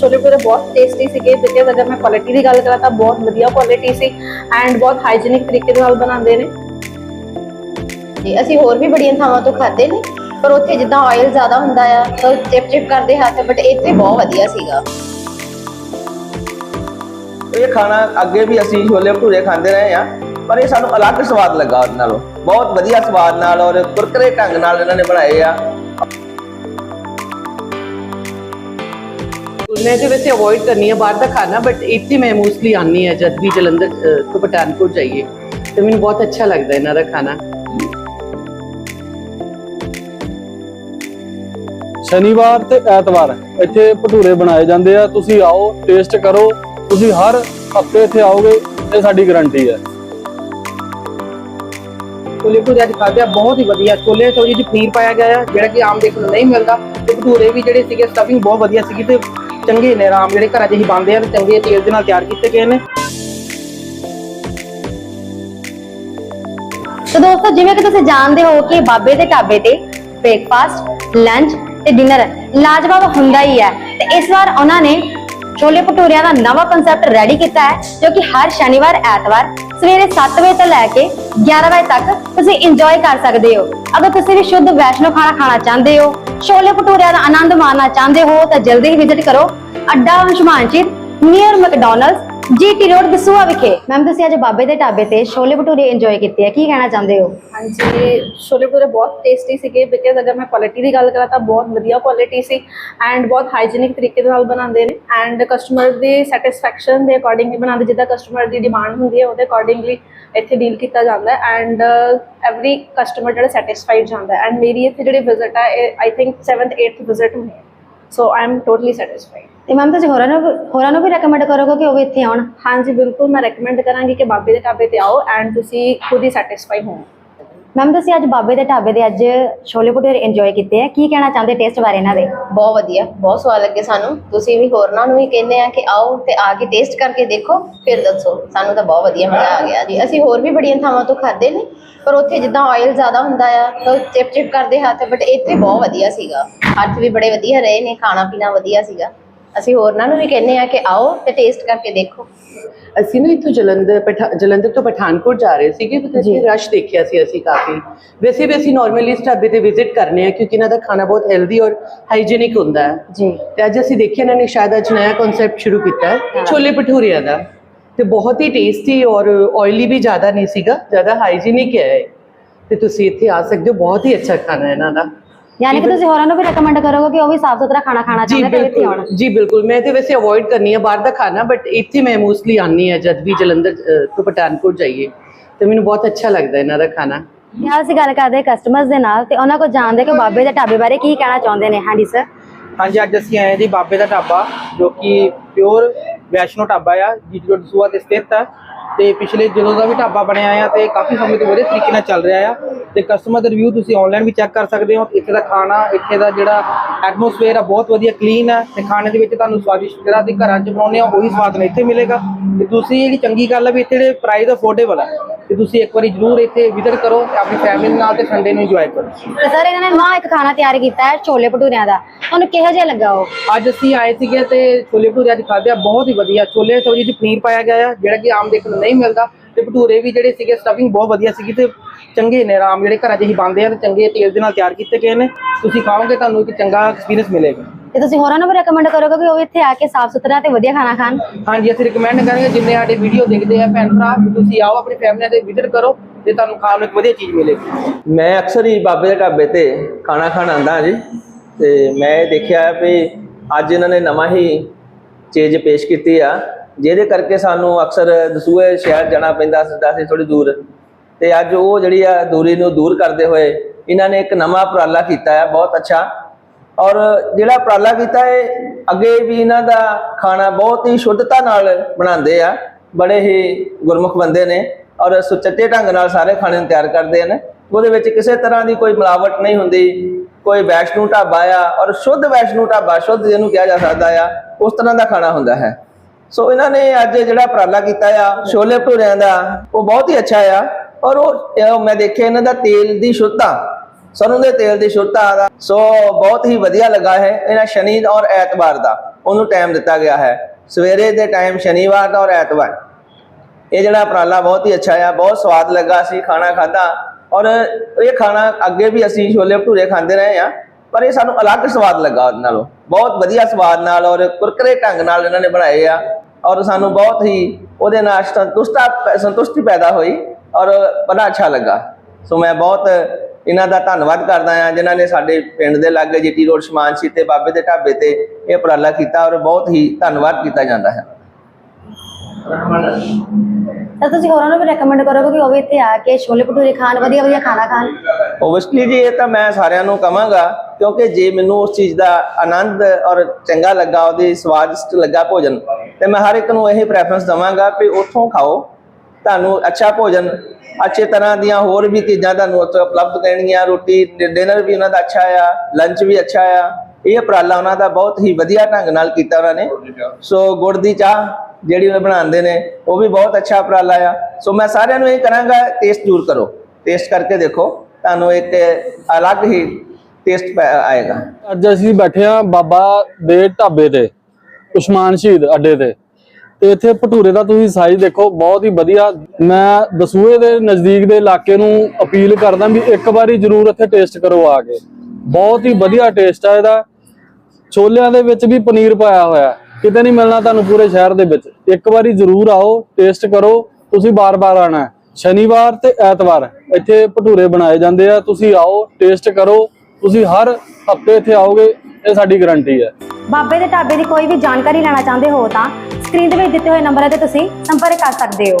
ਛੋਲੇ ਪੂਰੇ ਬਹੁਤ ਟੇਸਟੀ ਸੀਗੇ ਬਿਕਾਜ਼ ਅਗਰ ਮੈਂ ਕੁਆਲਿਟੀ ਦੀ ਗੱਲ ਕਰਾਂ ਤਾਂ ਬਹੁਤ ਵਧੀਆ ਕੁਆਲਿਟੀ ਸੀ ਐਂਡ ਬਹੁਤ ਹਾਈਜੀਨਿਕ ਤਰੀਕੇ ਨਾਲ ਬਣਾਉਂਦੇ ਨੇ। ਜੀ ਅਸੀਂ ਹੋਰ ਵੀ ਬੜੀਆਂ ਥਾਵਾਂ ਤੋਂ ਖਾਦੇ ਨੇ, ਪਰ ਉੱਥੇ ਜਿੱਦਾਂ ਆਇਲ ਜ਼ਿਆਦਾ ਹੁੰਦਾ ਆ, ਤਾਂ ਚਿਪ ਚਿਪ ਕਰਦੇ ਹੱਥ ਬਟ ਇੱਥੇ ਬਹੁਤ ਵਧੀਆ ਸੀਗਾ। ਇਹ ਖਾਣਾ ਅੱਗੇ ਵੀ ਅਸੀਂ ਛੋਲੇ ਭਟੂਰੇ ਖਾਂਦੇ ਰਹੇ ਆ ਪਰ ਇਹ ਸਾਨੂੰ ਅਲੱਗ ਸਵਾਦ ਲੱਗਾ ਉਹਦੇ ਨਾਲੋਂ। ਬਹੁਤ ਵਧੀਆ ਸਵਾਦ ਨਾਲ ਔਰ ਕੁਰਕਰੇ ਢੰਗ ਨਾਲ ਇਹਨਾਂ ਨੇ ਬਣਾਏ ਆ। ਮੈਂ ਤੇ ਵੈਸੇ ਅਵੋਇਡ ਕਰਨੀ ਹੈ ਬਾਹਰ ਦਾ ਖਾਣਾ ਬਟ ਇੱਥੇ ਮੈਂ ਮੋਸਟਲੀ ਆਨੀ ਹੈ ਜਦ ਵੀ ਜਲੰਧਰ ਤੋਂ ਪਠਾਨਕੋਟ ਜਾਈਏ ਤੇ ਮੈਨੂੰ ਬਹੁਤ ਅੱਛਾ ਲੱਗਦਾ ਇਹਨਾਂ ਦਾ ਖਾਣਾ। ਸ਼ਨੀਵਾਰ ਤੇ ਐਤਵਾਰ ਇੱਥੇ ਭਟੂਰੇ ਬਣਾਏ ਜਾਂਦੇ ਆ। ਤੁਸੀਂ ਆਓ ਟੇਸਟ ਕਰੋ ਤੁਸੀਂ ਹਰ ਹਫ਼ਤੇ ਇੱਥੇ ਆਓਗੇ ਇਹ ਸਾਡੀ ਗਾਰੰਟੀ ਹੈ। ਛੋਲੇ ਭਟੂਰੇ ਅੱਜ ਆ ਬਹੁਤ ਹੀ ਵਧੀਆ। ਛੋਲੇ ਥੋੜੀ ਜਿਹੀ ਪਨੀਰ ਪਾਇਆ ਗਿਆ ਆ ਜਿਹੜਾ ਕਿ ਆਮ ਦੇਖਣ ਨੂੰ ਨਹੀਂ ਮਿਲਦਾ ਤੇ ਭਟੂਰੇ ਵੀ ਜਿਹੜੇ ਸੀਗੇ ਸਟਫਿੰਗ ਬਹੁਤ ਵਧੀਆ ਸੀਗੀ ਤੇ ਚੰਗੇ ਨੇ, ਆਰਾਮ ਜਿਹੜੇ ਘਰਾਂ 'ਚ ਹੀ ਬਣਦੇ ਆ ਤੇ ਚੰਗੇ ਤੇਲ ਦੇ ਨਾਲ ਤਿਆਰ ਕੀਤੇ ਗਏ ਨੇ। ਤਾਂ ਦੋਸਤੋ, ਜਿਵੇਂ ਕਿ ਤੁਸੀਂ ਜਾਣਦੇ ਹੋ ਕਿ ਬਾਬੇ ਦੇ ਢਾਬੇ ਤੇ ਬ੍ਰੇਕਫਾਸਟ ਲੰਚ ਤੇ ਡਿਨਰ ਲਾਜਵਾਬ ਹੁੰਦਾ ਹੀ ਹੈ ਤੇ ਇਸ ਵਾਰ ਉਹਨਾਂ ਨੇ ਛੋਲੇ ਭਟੂਰਿਆਂ ਦਾ ਨਵਾਂ ਕਨਸੈਪਟ ਰੈਡੀ ਕੀਤਾ ਹੈ, ਜੋ ਕਿ ਹਰ ਸ਼ਨੀਵਾਰ, ਐਤਵਾਰ ਸਵੇਰੇ 7 ਵਜੇ ਤੋਂ ਲੈ ਕੇ 11 ਵਜੇ ਤੱਕ ਤੁਸੀਂ ਇੰਜੋਏ ਕਰ ਸਕਦੇ ਹੋ। ਅਗਰ ਤੁਸੀਂ ਵੀ ਸ਼ੁੱਧ ਵੈਸ਼ਨੋ ਖਾਣਾ ਖਾਣਾ ਚਾਹੁੰਦੇ ਹੋ ਛੋਲੇ ਭਟੂਰਿਆਂ ਦਾ ਆਨੰਦ ਮਾਣਨਾ ਚਾਹੁੰਦੇ ਹੋ ਤਾਂ ਜਲਦੀ ਹੀ ਵਿਜ਼ਿਟ ਕਰੋ ਅੱਡਾ ਅੰਸ਼ਮਾਨਚਿਤ near McDonald's G GT road Dasuya ਵਿਖੇ। ਮੈਮ ਤੁਸੀਂ ਅੱਜ ਬਾਬੇ ਦੇ ਢਾਬੇ ਤੇ ਛੋਲੇ ਭਟੂਰੇ ਇੰਜੋਏ ਕੀਤੇ ਆ। ਕੀ ਕਹਿਣਾ ਚਾਹੁੰਦੇ ਹੋ? ਹਾਂਜੀ, ਛੋਲੇ ਭਟੂਰੇ ਬਹੁਤ ਟੇਸਟੀ ਸੀਗੇ ਬਿਕਾਜ਼ ਅਗਰ ਮੈਂ ਕੁਆਲਿਟੀ ਦੀ ਗੱਲ ਕਰਾਂ ਤਾਂ ਬਹੁਤ ਵਧੀਆ ਕੁਆਲਿਟੀ ਸੀ ਐਂਡ ਬਹੁਤ ਹਾਈਜੀਨਿਕ ਤਰੀਕੇ ਦੇ ਨਾਲ ਬਣਾਉਂਦੇ ਨੇ ਐਂਡ ਕਸਟਮਰ ਦੀ ਸੈਟੀਸਫੈਕਸ਼ਨ ਦੇ ਅਕੋਰਡਿੰਗਲੀ ਬਣਾਉਂਦੇ, ਜਿੱਦਾਂ ਕਸਟਮਰ ਦੀ ਡਿਮਾਂਡ ਹੁੰਦੀ ਹੈ, ਉਹਦੇ ਅਕੋਰਡਿੰਗਲੀ ਇੱਥੇ ਡੀਲ ਕੀਤਾ ਜਾਂਦਾ ਹੈ ਐਂਡ ਐਵਰੀ ਕਸਟਮਰ ਜਿਹੜਾ ਸੈਟੀਸਫਾਈਡ ਜਾਂਦਾ ਹੈ। ਐਂਡ ਮੇਰੀ ਇੱਥੇ ਜਿਹੜੀ ਵਿਜ਼ਿਟ ਹੈ I think 7th 8th visit ਹੋਣੀ ਹੈ। So I am totally satisfied ਤੇ ਮੈਮ ਤੁਸੀਂ ਹੋਰਾਂ ਨੂੰ ਹੋਰਾਂ ਨੂੰ ਵੀ ਰეკਮੈਂਡ ਕਰੋਗੇ ਕਿ ਉਹ ਇੱਥੇ ਆਉਣ? ਹਾਂਜੀ ਬਿਲਕੁਲ ਮੈਂ ਰეკਮੈਂਡ ਕਰਾਂਗੀ ਕਿ ਬਾਬੇ ਦੇ ਢਾਬੇ ਤੇ ਆਓ ਐਂਡ ਤੁਸੀਂ ਖੁਦ ਹੀ ਸੈਟੀਸਫਾਈ ਹੋਵੋ। ਮੈਮ ਤੁਸੀਂ ਅੱਜ ਬਾਬੇ ਦੇ ਢਾਬੇ ਦੇ ਅੱਜ ਛੋਲੇ ਭਟੂਰੇ ਇੰਜੋਏ ਕੀਤੇ ਆ। ਕੀ ਕਹਿਣਾ ਚਾਹੁੰਦੇ ਟੇਸਟ ਬਾਰੇ ਇਹਨਾਂ ਦੇ? ਬਹੁਤ ਵਧੀਆ, ਬਹੁਤ ਸਵਾਦ ਲੱਗੇ ਸਾਨੂੰ। ਤੁਸੀਂ ਵੀ ਹੋਰਨਾਂ ਨੂੰ ਵੀ ਕਹਿੰਦੇ ਆ ਕਿ ਆਓ ਤੇ ਆ ਕੇ ਟੇਸਟ ਕਰਕੇ ਦੇਖੋ, ਫਿਰ ਦੱਸੋ। ਸਾਨੂੰ ਤਾਂ ਬਹੁਤ ਵਧੀਆ ਮਜ਼ਾ ਆ ਗਿਆ ਜੀ। ਅਸੀਂ ਹੋਰ ਵੀ ਬੜੀਆਂ ਥਾਵਾਂ ਤੋਂ ਖਾਦੇ ਨੇ, ਪਰ ਉੱਥੇ ਜਿੱਦਾਂ ਆਇਲ ਜ਼ਿਆਦਾ ਹੁੰਦਾ ਆ, ਤਾਂ ਚਿਪ ਚਿਪ ਕਰਦੇ ਹੱਥ ਬਟ ਇੱਥੇ ਬਹੁਤ ਵਧੀਆ ਸੀਗਾ। ਹੱਥ ਵੀ ਬੜੇ ਵਧੀਆ ਰਹੇ ਨੇ ਖਾਣਾ ਪੀਣਾ ਵਧੀਆ ਸੀਗਾ। ਅਸੀਂ ਹੋਰਨਾਂ ਨੂੰ ਵੀ ਕਹਿੰਦੇ ਆ ਕਿ ਆਓ ਤੇ ਟੇਸਟ ਕਰਕੇ ਦੇਖੋ। ਅਸੀਂ ਨਾ ਇੱਥੋਂ ਜਲੰਧਰ ਪਠਾ- ਜਲੰਧਰ ਤੋਂ ਪਠਾਨਕੋਟ ਜਾ ਰਹੇ ਸੀਗੇ ਤੇ ਅਸੀਂ ਰਸ਼ ਦੇਖਿਆ ਸੀ ਅਸੀਂ ਕਾਫੀ। ਵੈਸੇ ਵੀ ਅਸੀਂ ਨਾਰਮਲੀ ਇਸ ਢਾਬੇ ਤੇ ਵਿਜ਼ਿਟ ਕਰਨੇ ਆ ਕਿਉਂਕਿ ਇਹਨਾਂ ਦਾ ਖਾਣਾ ਬਹੁਤ ਹੈਲਦੀ ਔਰ ਹਾਈਜੀਨਿਕ ਹੁੰਦਾ ਹੈ। ਜੀ। ਤੇ ਅੱਜ ਅਸੀਂ ਦੇਖਿਆ ਇਹਨਾਂ ਨੇ ਸ਼ਾਇਦ ਅੱਜ ਨਵਾਂ ਕਨਸੈਪਟ ਸ਼ੁਰੂ ਕੀਤਾ ਹੈ ਛੋਲੇ ਭਟੂਰਿਆਂ ਦਾ। ਤੇ ਬਹੁਤ ਹੀ ਟੇਸਟੀ ਔਰ ਆਇਲੀ ਵੀ ਜ਼ਿਆਦਾ ਨਹੀਂ ਸੀਗਾ ਜ਼ਿਆਦਾ ਹਾਈਜੀਨਿਕ ਹੈ ਇਹ। ਤੇ ਤੁਸੀਂ ਇੱਥੇ ਆ ਸਕਦੇ ਹੋ ਬਹੁਤ ਹੀ ਅੱਛਾ ਖਾਣਾ ਹੈ ਇਹਨਾਂ ਦਾ। ਯਾਨੀ ਕਿ ਤੁਸੀਂ ਹੋਰਾਂ ਨੂੰ ਵੀ ਰეკਮੈਂਡ ਕਰੋਗੇ ਕਿ ਉਹ ਵੀ ਸਾਫ਼ ਸੁਥਰਾ ਖਾਣਾ ਖਾਣਾ ਜੀ ਚਾਹੁੰਦੇ ਤੇ ਇੱਥੇ ਆਉਣ। ਜੀ ਬਿਲਕੁਲ। ਮੈਂ ਤੇ ਵੈਸੇ ਅਵੋਇਡ ਕਰਨੀ ਹੈ ਬਾਹਰ ਦਾ ਖਾਣਾ ਬਟ ਇੱਥੇ ਮੈਂ ਮੋਸਟਲੀ ਆਨੀ ਹੈ ਜਦ ਵੀ ਜਲੰਧਰ ਤੋਂ ਪਠਾਨਕੋਟ ਜਾਈਏ। ਤੇ ਮੈਨੂੰ ਬਹੁਤ ਅੱਛਾ ਲੱਗਦਾ ਇਹਨਾਂ ਦਾ ਖਾਣਾ। ਯਾਰ ਅਸੀਂ ਗੱਲ ਕਰਦੇ ਕਸਟਮਰਸ ਦੇ ਨਾਲ ਤੇ ਉਹਨਾਂ ਕੋਲ ਜਾਣਦੇ ਕਿ ਬਾਬੇ ਦੇ ਢਾਬੇ ਬਾਰੇ ਕੀ ਕਹਿਣਾ ਚਾਹੁੰਦੇ ਨੇ। ਹਾਂਜੀ ਸਰ ਹਾਂਜੀ ਅੱਜ ਅਸੀਂ ਆਏ ਜੀ ਬਾਬੇ ਦਾ ਢਾਬਾ ਜੋ ਕਿ ਪਿਓਰ ਵੈਸ਼ਨੋ ਢਾਬਾ ਆ ਜੀਟੀ ਰੋਡ ਦਸੂਆ ਤੇ ਸਥਿਤ ਆ। ਤੇ ਪਿਛਲੇ ਜਦੋਂ ਦਾ ਵੀ ਢਾਬਾ ਬਣਿਆ ਆ ਤੇ ਕਾਫੀ ਸਮੇਂ ਤੋਂ ਵਧੀਆ ਤਰੀਕੇ ਨਾਲ ਚੱਲ ਰਿਹਾ ਆ ਤੇ ਕਸਟਮਰ ਦਾ ਰਿਵਿਊ ਤੁਸੀਂ ਆਨਲਾਈਨ ਵੀ ਚੈੱਕ ਕਰ ਸਕਦੇ ਹੋ, ਇੱਥੇ ਦਾ ਖਾਣਾ, ਇੱਥੇ ਦਾ ਜਿਹੜਾ ਐਟਮੋਸਫੇਅਰ ਆ ਬਹੁਤ ਵਧੀਆ ਕਲੀਨ ਹੈ ਤੇ ਖਾਣੇ ਦੇ ਵਿੱਚ ਤੁਹਾਨੂੰ ਸਵਾਦਿਸ਼ਟ ਜਿਹੜਾ ਤੁਸੀਂ ਘਰਾਂ 'ਚ ਬਣਾਉਂਦੇ ਆ ਉਹੀ ਸਵਾਦ ਇੱਥੇ ਮਿਲੇਗਾ। ਤੇ ਦੂਸਰੀ ਜਿਹੜੀ ਚੰਗੀ ਗੱਲ ਹੈ ਵੀ ਇੱਥੇ ਦੇ ਪ੍ਰਾਈਸ ਅਫੋਰਡੇਬਲ ਹੈ ਤੇ ਤੁਸੀਂ ਇੱਕ ਵਾਰੀ ਜ਼ਰੂਰ ਇੱਥੇ ਵਿਜ਼ਿਟ ਕਰੋ ਤੇ ਆਪਣੀ ਫੈਮਿਲੀ ਨਾਲ ਤੇ ਸੰਡੇ ਨੂੰ ਇੰਜੋਏ ਕਰੋ। ਸਰ ਇਹਨਾਂ ਨੇ ਨਵਾਂ ਇੱਕ ਖਾਣਾ ਤਿਆਰ ਕੀਤਾ ਹੈ ਛੋਲੇ ਭਟੂਰਿਆਂ ਦਾ। ਤੁਹਾਨੂੰ ਕਿਹੋ ਜਿਹਾ ਲੱਗਾ ਉਹ? ਅੱਜ ਅਸੀਂ ਆਏ ਸੀਗੇ ਤੇ ਛੋਲੇ ਭਟੂਰੇ ਅੱਜ ਖਾਧੇ ਆ ਬਹੁਤ ਹੀ ਵਧੀਆ। ਛੋਲੇ ਥੋੜੀ ਜਿਹੀ ਪਨੀਰ ਪਾਇਆ ਗਿਆ ਆ ਜਿਹੜਾ ਕਿ ਆਮ ਦੇਖਣ ਨੂੰ ਨਹੀਂ ਮਿਲਦਾ। ਤੇ ਭਟੂਰੇ ਵੀ ਜਿਹੜੇ ਸੀਗੇ ਸਟਫਿੰਗ ਬਹੁਤ ਵਧੀਆ ਸੀਗੀ ਤੇ ਚੰਗੇ ਨੇ ਆਰਾਮ ਜਿਹੜੇ ਘਰਾਂ 'ਚ ਹੀ ਬਣਦੇ ਆ ਤੇ ਚੰਗੇ ਤੇਲ ਦੇ ਨਾਲ ਤਿਆਰ ਕੀਤੇ ਗਏ ਨੇ। ਤੁਸੀਂ ਖਾਓਗੇ ਤੁਹਾਨੂੰ ਇੱਕ ਚੰਗਾ ਐਕਸਪੀਰੀਅੰਸ ਮਿਲੇਗਾ। ਤੇ ਤੁਸੀਂ ਹੋਰਾਂ ਨੂੰ ਵੀ ਰეკਮੈਂਡ ਕਰੋਗੇ ਕਿ ਉਹ ਇੱਥੇ ਆ ਕੇ ਸਾਫ਼ ਸੁਥਰਾ ਤੇ ਵਧੀਆ ਖਾਣਾ ਖਾਣ? ਹਾਂਜੀ ਅਸੀਂ ਰਿਕਮੈਂਡ ਕਰਾਂਗੇ ਜਿੰਨੇ ਸਾਡੇ ਵੀਡੀਓ ਦੇਖਦੇ ਆ ਭੈਣ ਭਰਾ ਤੁਸੀਂ ਆਓ ਆਪਣੀ ਫੈਮਿਲੀ ਦੇ ਵਿਜ਼ਿਟ ਕਰੋ ਤੇ ਤੁਹਾਨੂੰ ਖਾਣ ਨੂੰ ਇੱਕ ਵਧੀਆ ਚੀਜ਼ ਮਿਲੇਗੀ। ਮੈਂ ਅਕਸਰ ਹੀ ਬਾਬੇ ਦੇ ਢਾਬੇ ਤੇ ਖਾਣਾ ਖਾਣ ਆਉਂਦਾ ਜੀ ਤੇ ਮੈਂ ਇਹ ਦੇਖਿਆ ਵੀ ਅੱਜ ਇਹਨਾਂ ਨੇ ਨਵਾਂ ਹੀ ਚੀਜ਼ ਪੇਸ਼ ਕੀਤੀ ਆ ਜਿਹਦੇ ਕਰਕੇ ਸਾਨੂੰ ਅਕਸਰ ਦਸੂਏ ਸ਼ਹਿਰ ਜਾਣਾ ਪੈਂਦਾ ਸਿੱਧਾ ਸੀ ਥੋੜੀ ਦੂਰ ਤੇ ਅੱਜ ਉਹ ਜਿਹੜੀ ਆ ਦੂਰੀ ਨੂੰ ਦੂਰ ਕਰਦੇ ਹੋਏ ਇਹਨਾਂ ਨੇ ਇੱਕ ਨਵਾਂ ਉਪਰਾਲਾ ਕੀਤਾ ਹੈ ਬਹੁਤ ਅੱਛਾ। ਔਰ ਜਿਹੜਾ ਉਪਰਾਲਾ ਕੀਤਾ ਹੈ ਅੱਗੇ ਵੀ ਇਹਨਾਂ ਦਾ ਖਾਣਾ ਬਹੁਤ ਹੀ ਸ਼ੁੱਧਤਾ ਨਾਲ ਬਣਾਉਂਦੇ ਆ, ਬੜੇ ਹੀ ਗੁਰਮੁਖ ਬੰਦੇ ਨੇ ਔਰ ਸੁਚੱਜੇ ਢੰਗ ਨਾਲ ਸਾਰੇ ਖਾਣੇ ਨੂੰ ਤਿਆਰ ਕਰਦੇ ਹਨ। ਉਹਦੇ ਵਿੱਚ ਕਿਸੇ ਤਰ੍ਹਾਂ ਦੀ ਕੋਈ ਮਿਲਾਵਟ ਨਹੀਂ ਹੁੰਦੀ, ਕੋਈ ਵੈਸ਼ਨੂ ਢਾਬਾ ਆ ਔਰ ਸ਼ੁੱਧ ਵੈਸ਼ਨੂ ਢਾਬਾ, ਸ਼ੁੱਧ ਜਿਹਨੂੰ ਕਿਹਾ ਜਾ ਸਕਦਾ ਆ, ਉਸ ਤਰ੍ਹਾਂ ਦਾ ਖਾਣਾ ਹੁੰਦਾ ਹੈ। ਸੋ ਇਹਨਾਂ ਨੇ ਅੱਜ ਜਿਹੜਾ ਉਪਰਾਲਾ ਕੀਤਾ ਆ, ਛੋਲੇ ਭਟੂਰਿਆਂ ਦਾ, ਉਹ ਬਹੁਤ ਹੀ ਅੱਛਾ ਆ। ਔਰ ਉਹ ਮੈਂ ਦੇਖਿਆ ਇਹਨਾਂ ਦਾ ਤੇਲ ਦੀ ਸ਼ੁੱਧਤਾ, ਸਰੋਂ ਦੇ ਤੇਲ ਦੀ ਸ਼ੁੱਧਤਾ ਦਾ, ਸੋ ਬਹੁਤ ਹੀ ਵਧੀਆ ਲੱਗਾ ਹੈ ਇਹਨਾਂ ਸ਼ਨੀ ਔਰ ਐਤਵਾਰ ਦਾ, ਉਹਨੂੰ ਟਾਈਮ ਦਿੱਤਾ ਗਿਆ ਹੈ। ਸਵੇਰੇ ਦੇ ਟਾਈਮ ਸ਼ਨੀਵਾਰ ਦਾ ਔਰ ਐਤਵਾਰ। ਇਹ ਜਿਹੜਾ ਉਪਰਾਲਾ ਬਹੁਤ ਹੀ ਅੱਛਾ ਆ, ਬਹੁਤ ਸਵਾਦ ਲੱਗਾ ਸੀ, ਖਾਣਾ ਖਾਧਾ। ਔਰ ਇਹ ਖਾਣਾ ਅੱਗੇ ਵੀ ਅਸੀਂ ਛੋਲੇ ਭਟੂਰੇ ਖਾਂਦੇ ਰਹੇ ਆ ਪਰ ਇਹ ਸਾਨੂੰ ਅਲੱਗ ਸਵਾਦ ਲੱਗਾ ਉਹਦੇ ਨਾਲੋਂ। ਬਹੁਤ ਵਧੀਆ ਸਵਾਦ ਨਾਲ ਔਰ ਕੁਰਕਰੇ ਢੰਗ ਨਾਲ ਇਹਨਾਂ ਨੇ ਬਣਾਏ ਆ। ਔਰ ਸਾਨੂੰ ਬਹੁਤ ਹੀ ਉਹਦੇ ਨਾਲ ਸੰਤੁਸ਼ਟਾ ਸੰਤੁਸ਼ਟੀ ਪੈਦਾ ਹੋਈ। ਔਰ ਬੜਾ ਅੱਛਾ ਲੱਗਾ। ਸੋ ਮੈਂ ਬਹੁਤ ਇਹਨਾਂ ਦਾ ਧੰਨਵਾਦ ਕਰਦਾ ਆ ਜਿਨ੍ਹਾਂ ਨੇ ਸਾਡੇ ਪਿੰਡ ਦੇ ਲਾਗੇ ਜੀਟੀ ਰੋਡ ਸ਼ਮਾਨਸੀ ਤੇ ਬਾਬੇ ਦੇ ਢਾਬੇ ਤੇ ਇਹ ਉਪਰਾਲਾ ਕੀਤਾ ਔਰ ਬਹੁਤ ਹੀ ਧੰਨਵਾਦ ਕੀਤਾ ਜਾਂਦਾ ਹੈ। ਤਾਂ ਤੁਸੀਂ ਹੋਰਾਂ ਨੂੰ ਵੀ ਰეკਮੈਂਡ ਕਰੋਗੇ ਕਿ ਉਹ ਵੀ ਇੱਥੇ ਆ ਕੇ ਛੋਲੇ ਭਟੂਰੇ ਖਾਣ ਵਧੀਆ ਵਧੀਆ ਖਾਣਾ ਖਾਣ। ਓਬਵੀਅਸਲੀ ਜੀ ਇਹ ਤਾਂ ਮੈਂ ਸਾਰਿਆਂ ਨੂੰ ਕਵਾਂਗਾ ਕਿਉਂਕਿ ਜੇ ਮੈਨੂੰ ਉਸ ਚੀਜ਼ ਦਾ ਆਨੰਦ ਔਰ ਚੰਗਾ ਲੱਗਾ ਉਹਦੀ ਸਵਾਦਿਸ਼ਟ ਲੱਗਾ ਭੋਜਨ ਤੇ ਮੈਂ ਹਰ ਇੱਕ ਨੂੰ ਇਹ ਪ੍ਰੈਫਰੈਂਸ ਦਵਾਂਗਾ ਕਿ ਉੱਥੋਂ ਖਾਓ ਤੁਹਾਨੂੰ ਅੱਛਾ ਭੋਜਨ, ਅੱਛੇ ਤਰ੍ਹਾਂ ਦੀਆਂ ਹੋਰ ਵੀ ਚੀਜ਼ਾਂ ਤੁਹਾਨੂੰ ਉੱਥੇ ਉਪਲਬਧ ਕਰਨਗੀਆਂ, ਰੋਟੀ ਡਿਨਰ ਵੀ ਉਹਨਾਂ ਦਾ ਅੱਛਾ ਆ ਲੰਚ ਵੀ ਅੱਛਾ ਆ। ਇਹ ਉਪਰਾਲਾ ਉਹਨਾਂ ਦਾ ਬਹੁਤ ਹੀ ਵਧੀਆ ਢੰਗ ਨਾਲ ਕੀਤਾ ਉਹਨਾਂ ਨੇ। ਸੋ ਗੁੜ ਦੀ ਚਾਹ ਜਿਹੜੀ ਉਹ ਬਣਾਉਂਦੇ ਨੇ, ਉਹ ਵੀ ਬਹੁਤ ਅੱਛਾ ਉਪਰਾਲਾ ਆ। ਸੋ ਮੈਂ ਸਾਰਿਆਂ ਨੂੰ ਇਹ ਕਰਾਂਗਾ ਟੇਸਟ ਜ਼ਰੂਰ ਕਰੋ। ਟੇਸਟ ਕਰਕੇ ਦੇਖੋ, ਤੁਹਾਨੂੰ ਇੱਕ ਅਲੱਗ ਹੀ ਟੇਸਟ ਆਏਗਾ। ਅੱਜ ਅਸੀਂ ਬੈਠੇ ਆ ਬਾਬਾ ਦੇ ਢਾਬੇ ਤੇ, ਉਸਮਾਨ ਸ਼ਹੀਦ ਅੱਡੇ ਤੇ। ਤੇ ਇੱਥੇ ਭਟੂਰੇ ਦਾ ਤੁਸੀਂ ਸਾਈਜ਼ ਦੇਖੋ, ਬਹੁਤ ਹੀ ਵਧੀਆ। ਮੈਂ ਦਸੂਏ ਦੇ ਨਜ਼ਦੀਕ ਦੇ ਇਲਾਕੇ ਨੂੰ ਅਪੀਲ ਕਰਦਾ ਵੀ ਇੱਕ ਵਾਰੀ ਜ਼ਰੂਰ ਇੱਥੇ ਟੇਸਟ ਕਰੋ ਆ ਕੇ। ਬਹੁਤ ਹੀ ਵਧੀਆ ਟੇਸਟ ਆ ਇਹਦਾ। ਛੋਲਿਆਂ ਦੇ ਵਿੱਚ ਵੀ ਪਨੀਰ ਪਾਇਆ ਹੋਇਆ ਕਿਤੇ ਨਹੀਂ ਮਿਲਣਾ ਤੁਹਾਨੂੰ ਪੂਰੇ ਸ਼ਹਿਰ ਦੇ ਵਿੱਚ। ਇੱਕ ਵਾਰੀ ਜ਼ਰੂਰ ਆਓ ਟੇਸਟ ਕਰੋ। ਤੁਸੀਂ ਬਾਰ-ਬਾਰ ਆਣਾ ਸ਼ਨੀਵਾਰ ਤੇ ਐਤਵਾਰ ਇੱਥੇ ਭਟੂਰੇ ਬਣਾਏ ਜਾਂਦੇ ਆ। ਤੁਸੀਂ ਆਓ ਟੇਸਟ ਕਰੋ। ਤੁਸੀਂ ਹਰ ਹਫ਼ਤੇ ਇੱਥੇ ਆਓਗੇ, ਇਹ ਸਾਡੀ ਗਾਰੰਟੀ ਹੈ। ਬਾਬੇ ਦੇ ਢਾਬੇ ਦੀ ਕੋਈ ਵੀ ਜਾਣਕਾਰੀ ਲੈਣਾ ਚਾਹੁੰਦੇ ਹੋ ਤਾਂ ਸਕਰੀਨ ਦੇ ਵਿੱਚ ਦਿੱਤੇ ਹੋਏ ਨੰਬਰਾਂ ਤੇ ਤੁਸੀਂ ਸੰਪਰਕ ਕਰ ਸਕਦੇ ਹੋ।